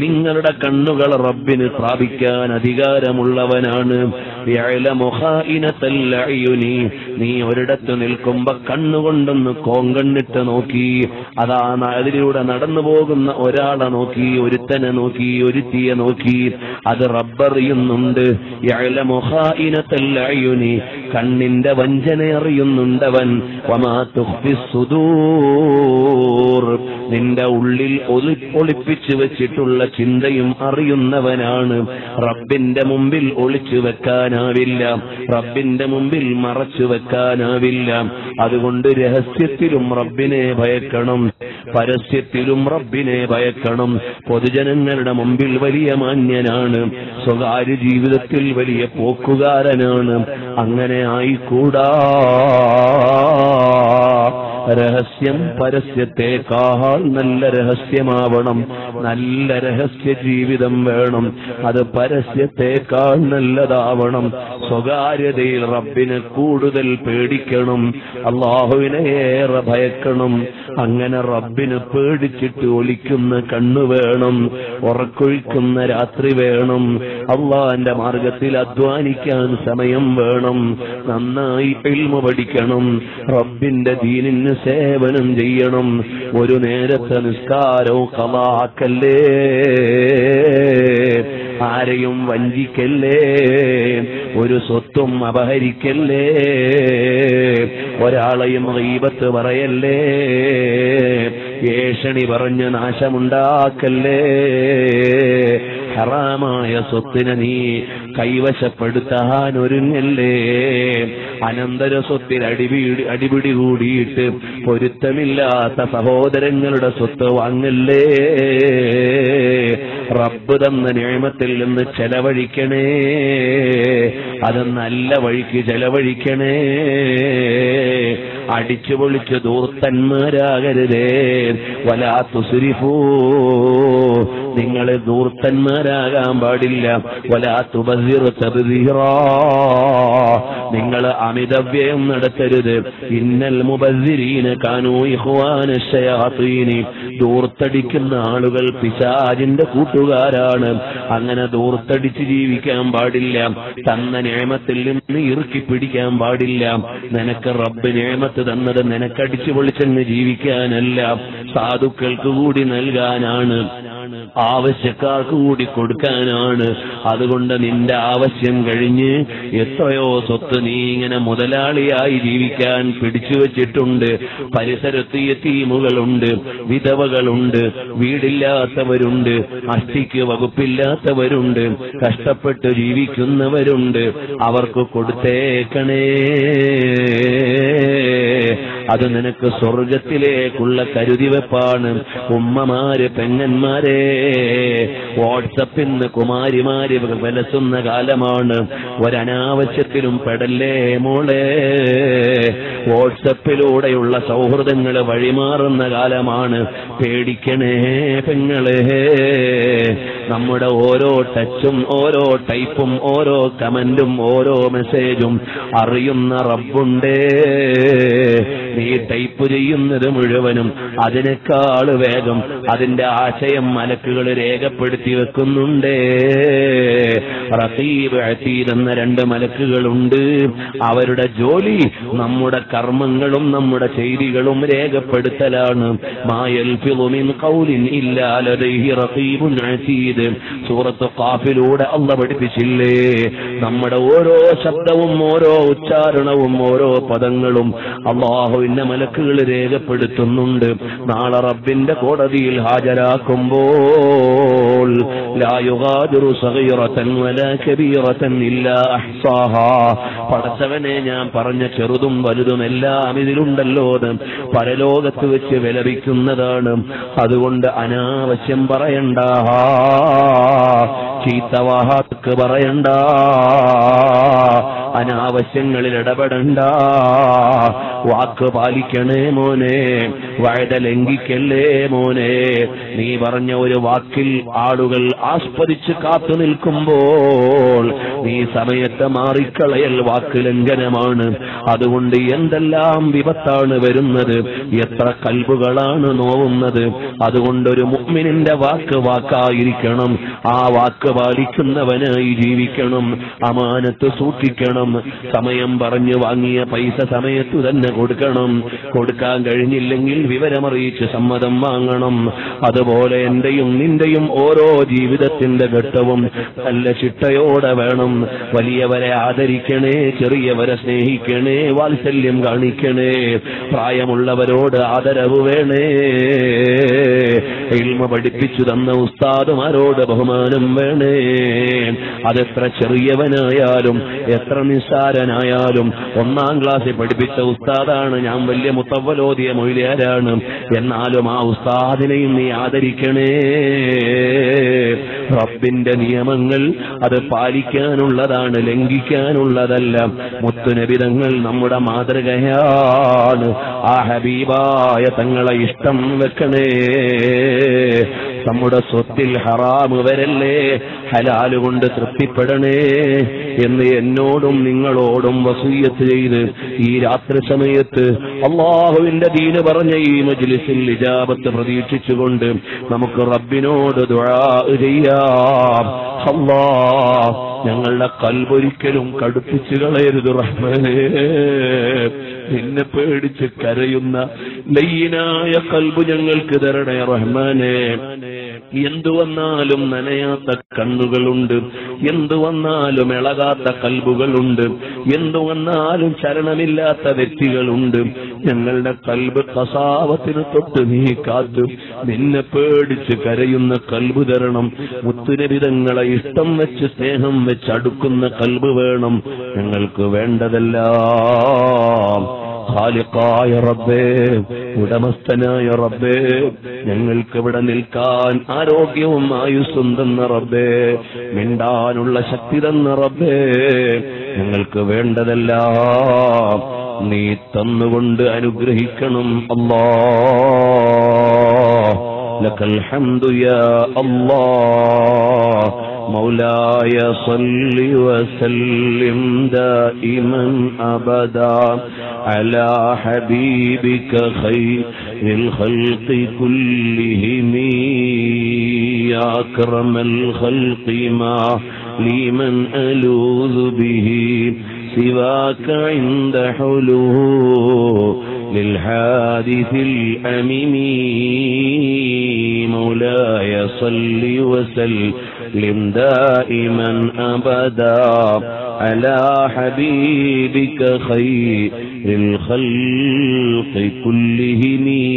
നിങ്ങളുടെ കണ്ണുകൾ റബ്ബിന് സ്ഥാപിക്കാൻ അധികാരമുള്ളവനാണ്. നീ ഒരിടത്ത് നിൽക്കുമ്പോ കണ്ണുകൊണ്ടൊന്ന് കോങ്കണ്ണിട്ട് നോക്കി അതാ അതിലൂടെ നടന്നു പോകുന്ന ഒരാളെ നോക്കി ഒരുത്തനെ നോക്കി ഒരുത്തിയെ നോക്കി അത് റബ്ബറിയുന്നുണ്ട്. കണ്ണിന്റെ വഞ്ചന അറിയുന്നുണ്ടവൻ. വമാ തുഖ്ഫി സുദൂർ. നിന്റെ ഉള്ളിൽ ഒളിപ്പൊളിപ്പിച്ചു വെച്ചിട്ടുള്ള ചിന്തയും അറിയുന്നവനാണ്. റബ്ബിന്റെ മുമ്പിൽ ഒളിച്ചു വെക്കാനാവില്ല. റബ്ബിന്റെ മുമ്പിൽ മറച്ചു വെക്കാനാവില്ല. അതുകൊണ്ട് രഹസ്യത്തിലും റബ്ബിനെ ഭയക്കണം. പരസ്യത്തിലും റബ്ബിനെ ഭയക്കണം. പൊതുജനങ്ങളുടെ മുമ്പിൽ വലിയ മാന്യനാണ്. സ്വകാര്യ ജീവിതത്തിൽ വലിയ പോക്കുകാരനാണ്. അങ്ങനെ ആയിക്കൂടാ രഹസ്യം പരസ്യത്തെക്കാൾ നല്ല രഹസ്യമാവണം. നല്ല രഹസ്യ ജീവിതം വേണം. അത് പരസ്യത്തെക്കാൾ നല്ലതാവണം. സ്വകാര്യതയിൽ റബ്ബിനെ കൂടുതൽ പേടിക്കണം. അള്ളാഹുവിനെ ഏറെ ഭയക്കണം. അങ്ങനെ റബ്ബിന് പേടിച്ചിട്ട് ഒളിക്കുന്ന കണ്ണു വേണം. ഉറക്കൊഴിക്കുന്ന രാത്രി വേണം. അള്ളാന്റെ മാർഗത്തിൽ അധ്വാനിക്കാൻ സമയം വേണം. നന്നായി ഇൽമ പഠിക്കണം. റബ്ബിന്റെ ദീനിന് സേവനം ചെയ്യണം. ഒരു നേരത്തെ നിസ്കാരവും കലാക്കല്ലേ ആരെയും വഞ്ചിക്കല്ലേ? ഒരു സ്വത്തും അപഹരിക്കല്ലേ? ഒരാളെയും റീബത്ത് പറയല്ലേ? ഏഷണി പറഞ്ഞ് നാശമുണ്ടാക്കല്ലേ? ഹറാമായ സ്വത്തിനെ നീ കൈവശപ്പെടുത്താൻ ഒരുങ്ങല്ലേ അനന്തര സ്വത്തിൽ അടിപിടി അടിപിടി കൂടിയിട്ട് പൊരുത്തമില്ലാത്ത സഹോദരങ്ങളുടെ സ്വത്ത് വാങ്ങല്ലേ? റബ്ബ് തന്ന നിയമത്തിൽ നിന്ന് ചെലവഴിക്കണേ. അത് നല്ല വഴിക്ക് ചെലവഴിക്കണേ. അടിച്ചു പൊളിച്ച് ദൂർത്തന്മാരാകരുതേ. വലാത്തു സുരിഫൂ നിങ്ങൾ ദൂർത്തന്മാരാകാൻ പാടില്ല. വലാത്തു ബസിർ നിങ്ങൾ അമിതവ്യയം നടത്തരുത്. ഇന്നൽ മുബസ്സിരീന കാനൂ ഇഖ്വാന ശയാത്തീനി ദൂർത്തടിക്കുന്ന ആളുകൾ പിശാജിന്റെ കൂട്ടുകാരാണ്. അങ്ങനെ ദൂർത്തടിച്ച് ജീവിക്കാൻ പാടില്ല. തന്ന നിയമത്തിൽ നിന്ന് ഇറുക്കി പിടിക്കാൻ പാടില്ല. നിനക്ക് റബ്ബ് നിയമത്ത് തന്നത് നിനക്കടിച്ചു പൊളിച്ചെന്ന് ജീവിക്കാനല്ല. സാധുക്കൾക്ക് കൂടി നൽകാനാണ്. ആവശ്യക്കാർക്ക് കൂടി കൊടുക്കാനാണ്. അതുകൊണ്ട് നിന്റെ ആവശ്യം കഴിഞ്ഞ് എത്രയോ സ്വത്ത് നീ ഇങ്ങനെ മുതലാളിയായി ജീവിക്കാൻ പിടിച്ചു വച്ചിട്ടുണ്ട്. പരിസരത്ത് യത്തീമുകളുണ്ട് വിധവകളുണ്ട് വീടില്ലാത്തവരുണ്ട് അഷ്ടിക്ക് വകുപ്പില്ലാത്തവരുണ്ട് കഷ്ടപ്പെട്ട് ജീവിക്കുന്നവരുണ്ട്. അവർക്ക് കൊടുത്തേക്കണേ. അത് നിനക്ക് സ്വർഗത്തിലേക്കുള്ള കരുതിവെപ്പാണ് ഉമ്മമാര് പെങ്ങന്മാരെ വാട്സപ്പിൽ നിന്ന് കുമാരിമാര് വിലസുന്ന കാലമാണ്. ഒരനാവശ്യത്തിലും പെടല്ലേ മോളെ? വാട്സപ്പിലൂടെയുള്ള സൗഹൃദങ്ങൾ വഴിമാറുന്ന കാലമാണ്. പേടിക്കണേ പെങ്ങളെ. നമ്മുടെ ഓരോ ടച്ചും ഓരോ ടൈപ്പും ഓരോ കമന്റും ഓരോ മെസ്സേജും അറിയുന്ന റബ്ബുണ്ടേ. നീ ടൈപ്പ് ചെയ്യുന്നത് മുഴുവനും അതിനേക്കാൾ വേഗം അതിന്റെ ആശയം മലക്കുകൾ രേഖപ്പെടുത്തി വെക്കുന്നുണ്ടേ. അതീദ് എന്ന രണ്ട് മലക്കുകളുണ്ട്. അവരുടെ ജോലി നമ്മുടെ കർമ്മങ്ങളും നമ്മുടെ ചെയ്തികളും രേഖപ്പെടുത്തലാണ്. മായൽ ഫിളുമിൻ ഖൗലിൻ ഇല്ലാ റഖീബുൻ അതീദ് സൂറത്ത് അല്ല പഠിപ്പിച്ചില്ലേ? നമ്മുടെ ഓരോ ശബ്ദവും ഓരോ ഉച്ചാരണവും ഓരോ പദങ്ങളും അള്ളാഹുവിന്റെ മലക്കുകൾ രേഖപ്പെടുത്തുന്നുണ്ട്. നാളെ റബ്ബിന്റെ കോടതിയിൽ ഹാജരാക്കുമ്പോൾ അഹ്സാഹാ പടച്ചവനെ ഞാൻ പറഞ്ഞ ചെറുതും വലുതും എല്ലാം ഇതിലുണ്ടല്ലോ പരലോകത്ത് വെച്ച് വിലപിക്കുന്നതാണ്. അതുകൊണ്ട് അനാവശ്യം പറയണ്ട. ചീത്ത വാക്ക് പറയണ്ട. അനാവശ്യങ്ങളിൽ ഇടപെടണ്ട. വാക്ക് പാലിക്കണേ മോനെ വഴുത ലംഘിക്കല്ലേ മോനെ. നീ പറഞ്ഞ ഒരു വാക്കിൽ ആളുകൾ ആസ്പദിച്ച് കാത്തു നിൽക്കുമ്പോൾ നീ സമയത്ത് മാറിക്കളയൽ വാക്ക് ലംഘനമാണ്. അതുകൊണ്ട് എന്തെല്ലാം വിപത്താണ് വരുന്നത്? എത്ര കൽബുകളാണ് നോവുന്നത്? അതുകൊണ്ടൊരു ഒരു മുഅ്മിനിന്റെ വാക്ക് വാക്കായിരിക്കണം. ആ വാക്ക് പാലിക്കുന്നവനായി ജീവിക്കണം. അമാനത്ത് സൂക്ഷിക്കണം. സമയം പറഞ്ഞു വാങ്ങിയ പൈസ സമയത്തു തന്നെ കൊടുക്കണം. കൊടുക്കാൻ കഴിഞ്ഞില്ലെങ്കിൽ വിവരമറിയിച്ച് സമ്മതം വാങ്ങണം. അതുപോലെ എന്റെയും നിന്റെയും ഓരോ ജീവിതത്തിന്റെ ഘട്ടവും നല്ല ചിട്ടയോടെ വേണം. വലിയവരെ ആദരിക്കണേ ചെറിയവരെ സ്നേഹിക്കണേ വാത്സല്യം കാണിക്കണേ പ്രായമുള്ളവരോട് ആദരവ് വേണേ. ഇൽമ പഠിപ്പിച്ചു തന്ന ഉസ്താദുമാരോട് ബഹുമാനം വേണേ. അതെത്ര ചെറിയവനായാലും എത്ര നിസ്സാരനായാലും ഒന്നാം ക്ലാസ്സിൽ പഠിപ്പിച്ച ഉസ്താദാണ് ഞാൻ വലിയ മുത്തവലോതിയ മൊയ്ലിയാരാണ് എന്നാലും ആ ഉസ്താദിനെയും നീ ആദരിക്കണേ. റബ്ബിന്റെ നിയമങ്ങൾ അത് പാലിക്കാനുള്ളതാണ് ലംഘിക്കാനുള്ളതല്ല. മുത്തുനബിതങ്ങൾ നമ്മുടെ മാതൃകയാണ്. ആ ഹബീബായ തങ്ങളെ ഇഷ്ടം വെക്കണേ. നമ്മുടെ സ്വത്തിൽ ഹറാമ് വരല്ലേ ഹലാലുകൊണ്ട് തൃപ്തിപ്പെടണേ. എന്ന് എന്നോടും നിങ്ങളോടും വസൂയത്ത് ചെയ്ത് ഈ രാത്രി സമയത്ത് അള്ളാഹുവിന്റെ ദീന് പറഞ്ഞ ഈ മജ്ലിസിൽ ഇജാബത്ത് പ്രതീക്ഷിച്ചുകൊണ്ട് നമുക്ക് റബ്ബിനോട് ചെയ്യാം. അള്ളാ ഞങ്ങളുടെ കൽവൊരിക്കലും കടുപ്പിച്ചു കളയരുത് റഹ്മാനേ. നിന്നെ പേടിച്ച് കരയുന്ന ലയ്യനായ കൽബ് ഞങ്ങൾക്ക് തരണേ റഹ്മാനെ. എന്തു വന്നാലും നനയാത്ത കണ്ണുകളുണ്ട്. എന്തു വന്നാലും ഇളകാത്ത കൽബുകളുണ്ട്. എന്തു വന്നാലും ചരണമില്ലാത്ത വ്യക്തികളുണ്ട്. ഞങ്ങളുടെ കൽബ് കസാവത്തിന് തൊട്ട് നീ കാത്തു നിന്നെ പേടിച്ച് കരയുന്ന കൽബ് തരണം. മുത്തുരവിധങ്ങളെ ഇഷ്ടം വെച്ച് സ്നേഹം വെച്ച് അടുക്കുന്ന കൽബ് വേണം. ഞങ്ങൾക്ക് വേണ്ടതെല്ലാം ഖാലിഖായ റബ്ബേ ഉടമസ്ഥനായ റബ്ബേ ഞങ്ങൾക്ക് ഇവിടെ നിൽക്കാൻ ആരോഗ്യവും ആയുസ്സും തന്ന റബ്ബേ മിണ്ടാനുള്ള ശക്തി തന്ന റബ്ബേ ഞങ്ങൾക്ക് വേണ്ടതെല്ലാം നീ തന്നുകൊണ്ട് അനുഗ്രഹിക്കണം. അല്ലാ ലക്കൽ ഹംദു യാ അല്ലാ. مولاي صل وسلم دائما أبدا على حبيبك خير الخلق كلهم. يا أكرم الخلق ما لمن ألوذ به. سواك عند حلول للحادث الأمم مولاي صل وسلم دائما أبدا على حبيبك خير الخلق كلهم.